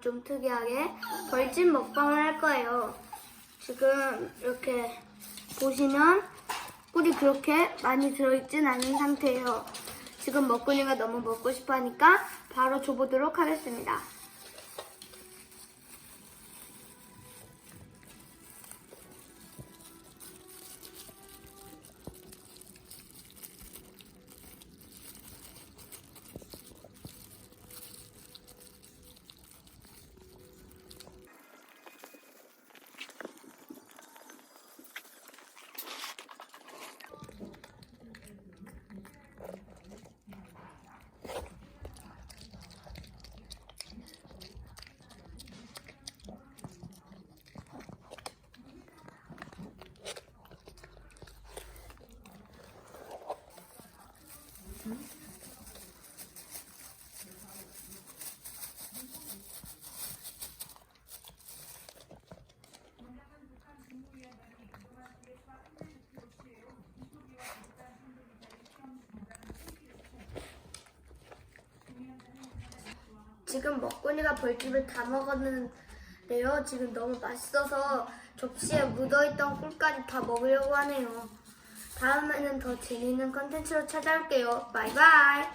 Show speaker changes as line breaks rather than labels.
좀 특이하게 벌집 먹방을 할 거예요. 지금 이렇게 보시면 꿀이 그렇게 많이 들어있진 않은 상태예요. 지금 먹구니가 너무 먹고 싶어 하니까 바로 줘보도록 하겠습니다. 지금 먹구니가 벌집을 다 먹었는데요. 지금 너무 맛있어서 접시에 묻어있던 꿀까지 다 먹으려고 하네요. 다음에는 더 재미있는 컨텐츠로 찾아올게요. 바이바이.